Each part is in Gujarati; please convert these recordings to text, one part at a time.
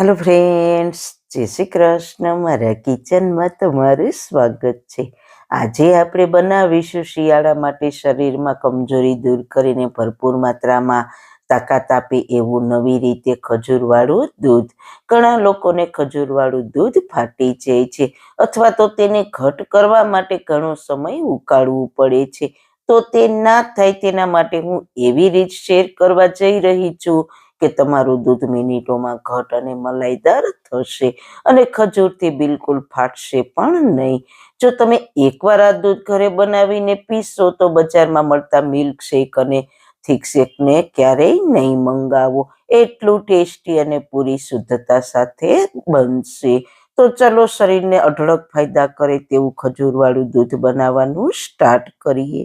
હેલો ફ્રેન્ડ્સ જય શ્રી કૃષ્ણ. મારા કિચનમાં તમારું સ્વાગત છે. આજે આપણે બનાવીશું શિયાળા માટે શરીરમાં કમજોરી દૂર કરીને ભરપૂર માત્રામાં તાકાત આપે એવું નવી રીતે ખજૂરવાળું દૂધ. ઘણા લોકોને ખજૂરવાળું દૂધ ફાટી જાય છે અથવા તો તેને ઘટ કરવા માટે ઘણો સમય ઉકાળવું પડે છે. તો તે ના થાય તેના માટે હું એવી રીત શેર કરવા જઈ રહી છું. કે તમારું દૂધ મિનિટોમાં ઘટ અને મલાઈદાર થશે અને ખજૂરથી બિલકુલ ફાટશે પણ નહીં. જો તમે એકવાર આ દૂધ ઘરે બનાવીને પીશો, તો બજારમાં મળતા મિલ્કશેક અને થિકશેકને ક્યારેય નહીં મંગાવો. એટલું ટેસ્ટી અને પૂરી શુદ્ધતા સાથે બનશે. તો ચલો શરીરને અઢળક ફાયદા કરે તેવું ખજૂરવાળું દૂધ બનાવવાનું સ્ટાર્ટ કરીએ.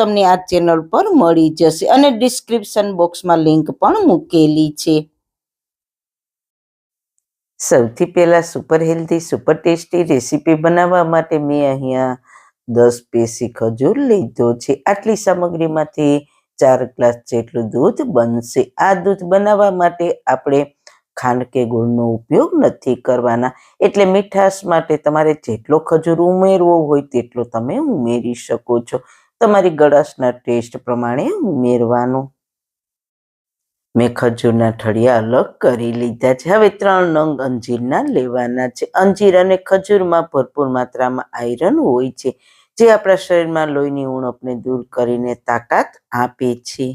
તમને આ ચેનલ પર મળી જશે અને ડિસ્ક્રિપ્શન બોક્સમાં લિંક પણ મૂકેલી છે. સૌથી પહેલાં super healthy super tasty recipe બનાવવા માટે મેં અહીંયા દસ પેસી ખજૂર લીધો છે. આટલી સામગ્રીમાંથી ચાર ગ્લાસ જેટલું દૂધ બનશે. આ દૂધ બનાવવા માટે આપણે ખાંડ કે ગોળનો ઉપયોગ નથી કરવાના. એટલે મીઠાશ માટે તમારે જેટલો ખજૂર ઉમેરવો હોય તેટલો તમે ઉમેરી શકો છો. તમારી ગળાશના ટેસ્ટ પ્રમાણે ઉમેરવાનું મેં ખજૂરના ઠળિયા અલગ કરી લીધા છે. હવે ત્રણ નંગ અંજીરના લેવાના છે. અંજીર અને ખજૂરમાં ભરપૂર માત્રામાં આયરન હોય છે, જે આપણા શરીરમાં લોહીની ઉણપને દૂર કરીને તાકાત આપે છે.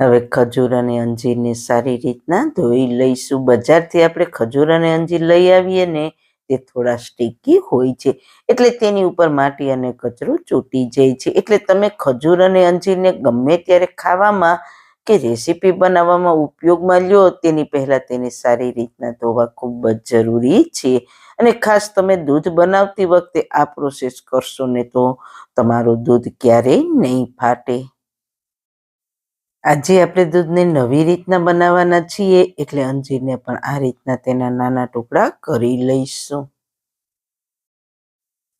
હવે ખજૂર અને અંજીરને સારી રીતના ધોઈ લઈશું. બજારથી આપણે ખજૂર અને અંજીર લઈ આવીએ ને તે થોડા સ્ટીકી હોય છે. એટલે તેની ઉપર માટી અને કચરો ચોટી જાય છે. એટલે તમે ખજૂર અને અંજીરને ગમે ત્યારે ખાવામાં કે રેસીપી બનાવવામાં ઉપયોગમાં લ્યો, તેની પહેલાં તેને સારી રીતના ધોવા ખૂબ જ જરૂરી છે. અને ખાસ તમે દૂધ બનાવતી વખતે આ પ્રોસેસ કરશો ને તો તમારું દૂધ ક્યારેય નહીં ફાટે. આજે આપણે દૂધને નવી રીતના બનાવવાના છીએ એટલે અંજીરને પણ આ રીતના તેના નાના ટુકડા કરી લઈશું.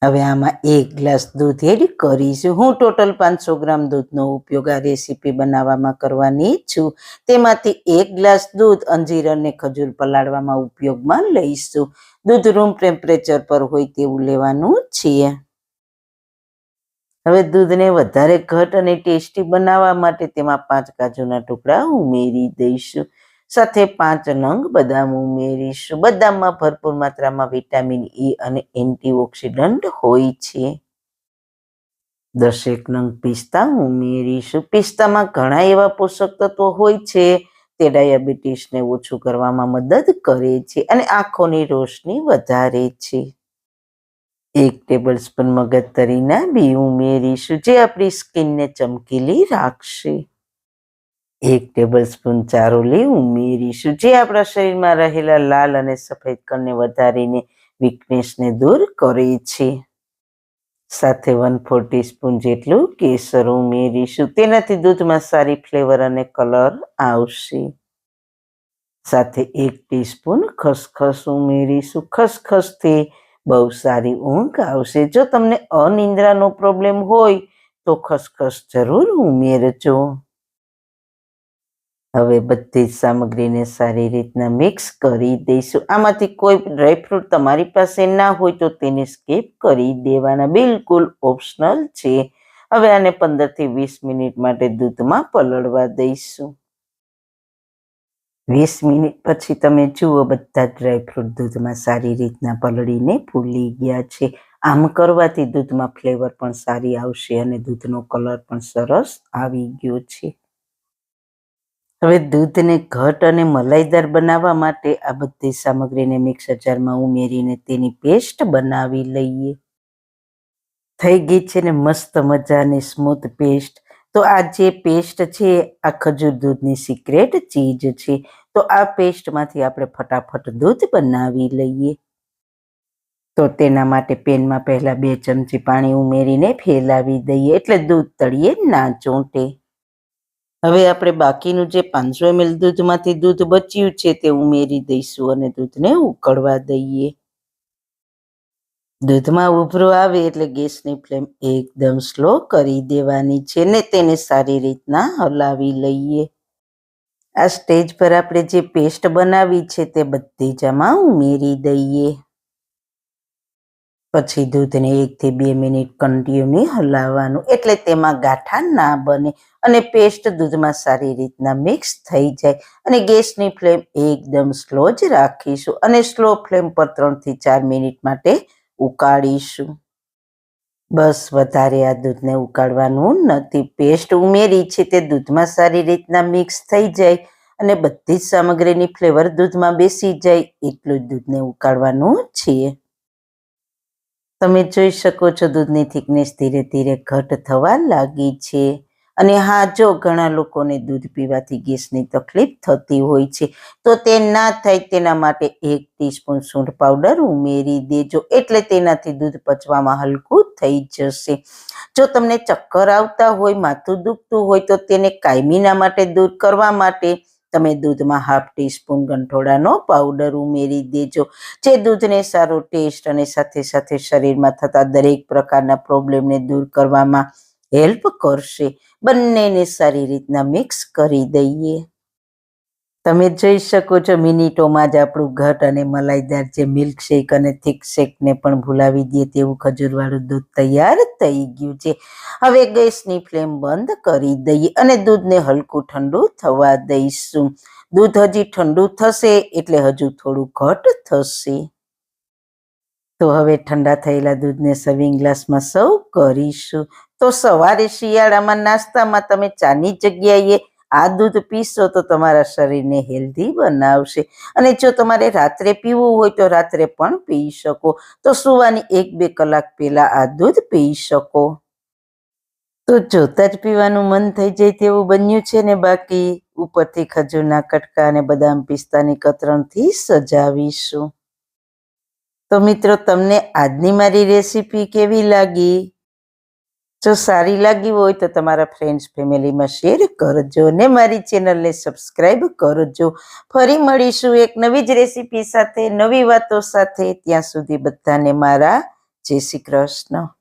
હવે આમાં એક ગ્લાસ દૂધ એડ કરીશું. હું ટોટલ પાંચસો ગ્રામ દૂધનો ઉપયોગ આ રેસીપી બનાવવામાં કરવાની છું. તેમાંથી એક ગ્લાસ દૂધ અંજીર અને ખજૂર પલાળવામાં ઉપયોગમાં લઈશું. દૂધ રૂમ ટેમ્પરેચર પર હોય તેવું લેવાનું છે. હવે દૂધને વધારે ઘટ અને ટેસ્ટી બનાવવા માટે તેમાં પાંચ કાજુના ટુકડા ઉમેરી દઈશું. સાથે પાંચ નંગ બદામ ઉમેરીશું. બદામમાં ભરપૂર માત્રામાં વિટામિન ઈ અને એન્ટીઓક્સિડન્ટ હોય છે. દસેક નંગ પિસ્તા ઉમેરીશું. પિસ્તામાં ઘણા એવા પોષક તત્વો હોય છે. તે ડાયાબિટીસને ઓછું કરવામાં મદદ કરે છે અને આંખોની રોશની વધારે છે. એક ટેબલ સ્પૂન મગજતરીના બી ઉમેરીશું, જે આપણી સ્કિનને ચમકીલી રાખશે. એક ટેબલ સ્પૂન ચારોલી ઉમેરીશું, જે આપણા શરીરમાં રહેલા લાલ અને સફેદ કણને વધારીને વીકનેસને દૂર કરે છે. સાથે વન ફોર ટીસ્પૂન જેટલું કેસર ઉમેરીશું, તેનાથી દૂધમાં સારી ફ્લેવર અને કલર આવશે. સાથે એક ટીસ્પૂન ખસખસ ઉમેરીશું, ખસખસથી બહુ સારી ઊંઘ આવશે. જો તમને અનિંદ્રાનો પ્રોબ્લેમ હોય, તો ખસખસ જરૂર ઉમેરજો હવે બધી જ સામગ્રીને સારી રીતના મિક્સ કરી દઈશું. આમાંથી કોઈ ડ્રાયફ્રૂટ તમારી પાસે ના હોય, તો તેને સ્કીપ કરી દેવાના. બિલકુલ ઓપ્શનલ છે. હવે આને પંદરથી વીસ મિનિટ માટે દૂધમાં પલળવા દઈશું. વીસ મિનિટ પછી તમે જુઓ બધા ડ્રાયફ્રૂટ દૂધમાં સારી રીતના પલળીને ફૂલી ગયા છે. આમ કરવાથી દૂધમાં ફ્લેવર પણ સારી આવશે અને દૂધનો કલર પણ સરસ આવી ગયો છે. હવે દૂધને ઘટ અને મલાઈદાર બનાવવા માટે આ બધી સામગ્રીને મિક્સર જારમાં ઉમેરીને તેની પેસ્ટ બનાવી લઈએ. થઈ ગઈ છે ને મસ્ત મજાની સ્મૂથ પેસ્ટ. તો આ જે પેસ્ટ છે, આ ખજૂર દૂધની સિક્રેટ ચીજ છે. તો આ પેસ્ટમાંથી આપણે ફટાફટ દૂધ બનાવી લઈએ. તો તેના માટે પેનમાં પહેલા બે ચમચી પાણી ઉમેરીને ફેલાવી દઈએ એટલે દૂધ તળીએ ના ચોંટે. હવે આપણે બાકીનું જે પાંચસો એમએલ દૂધમાંથી દૂધ બચ્યું છે તે ઉમેરી દઈશું અને દૂધને ઉકળવા દઈએ. દૂધમાં ઉભરો આવે એટલે ગેસની ફ્લેમ એકદમ સ્લો કરી દેવાની છે ને તેને સારી રીતના હલાવી લઈએ. આ સ્ટેજ પર આપણે જે પેસ્ટ બનાવી છે તે બધી જ આમાં ઉમેરી દઈએ. પછી દૂધને એકથી બે મિનિટ કન્ટિન્યુ હલાવવાનું, એટલે તેમાં ગાંઠા ના બને અને પેસ્ટ દૂધમાં સારી રીતના મિક્સ થઈ જાય. અને ગેસની ફ્લેમ એકદમ સ્લો જ રાખીશું અને સ્લો ફ્લેમ પર ત્રણથી ચાર મિનિટ માટે ઉકાળીશું. બસ વધારે આ દૂધને ઉકાળવાનું નથી. પેસ્ટ ઉમેરી છે તે દૂધમાં સારી રીતના મિક્સ થઈ જાય અને બધી જ સામગ્રીની ફ્લેવર દૂધમાં બેસી જાય એટલું જ દૂધને ઉકાળવાનું છે. તમે જોઈ શકો છો દૂધની થિકનેસ ધીરે ધીરે ઘટ થવા લાગી છે. અને હા, જો ઘણા લોકોને દૂધ પીવાથી ગેસની તકલીફ થતી હોય છે, તો તે ના થાય તેના માટે એક ટીસ્પૂન સૂંઠ પાવડર ઉમેરી દેજો. એટલે તેનાથી દૂધ પચવામાં હલકું થઈ જશે. જો તમને ચક્કર આવતા હોય, માથું દુખતું હોય, તો તેને કાયમીના માટે દૂર કરવા માટે તમે દૂધમાં હાફ ટીસ્પૂન ગંઠોડાનો પાવડર ઉમેરી દેજો. જે દૂધને સારો ટેસ્ટ અને સાથે સાથે શરીરમાં થતા દરેક પ્રકારના પ્રોબ્લેમને દૂર કરવામાં હેલ્પ કરશે. બંનેને સારી રીતના મિક્સ કરી દઈએ. તમે જોઈ શકો છો, મિનિટોમાં જ આપણું ઘટ અને મલાઈદાર જે મિલ્કશેક અને થિક શેકને પણ ભૂલાવી દઈએ તેવું ખજૂરવાળું દૂધ તૈયાર થઈ ગયું છે. હવે ગેસની ફ્લેમ બંધ કરી દઈએ અને દૂધને હલકું ઠંડુ થવા દઈશું. દૂધ હજી ઠંડુ થશે એટલે હજુ થોડું ઘટ થશે. તો હવે ઠંડા થયેલા દૂધને સર્વિંગ ગ્લાસમાં સર્વ કરીશું. તો સવારે શિયાળામાં નાસ્તામાં તમે ચાની જગ્યાએ આ દૂધ પીશો તો તમારા શરીરને હેલ્ધી બનાવશે. અને જો તમારે રાત્રે પીવું હોય તો રાત્રે પણ પી શકો. તો સુવાની એક બે કલાક પહેલા આ દૂધ પી શકો. તો જોતા જ પીવાનું મન થઈ જાય તેવું બન્યું છે ને બાકી ઉપરથી ખજૂરના કટકા અને બદામ પિસ્તાની કતરણથી સજાવીશું. તો મિત્રો, તમને આજની મારી રેસીપી કેવી લાગી? જો સારી લાગી હોય તો તમારા ફ્રેન્ડ્સ ફેમિલીમાં શેર કરજો ને મારી ચેનલને સબસ્ક્રાઈબ કરજો. ફરી મળીશું એક નવી જ રેસીપી સાથે, નવી વાતો સાથે. ત્યાં સુધી બધાને મારા જય શ્રી કૃષ્ણ.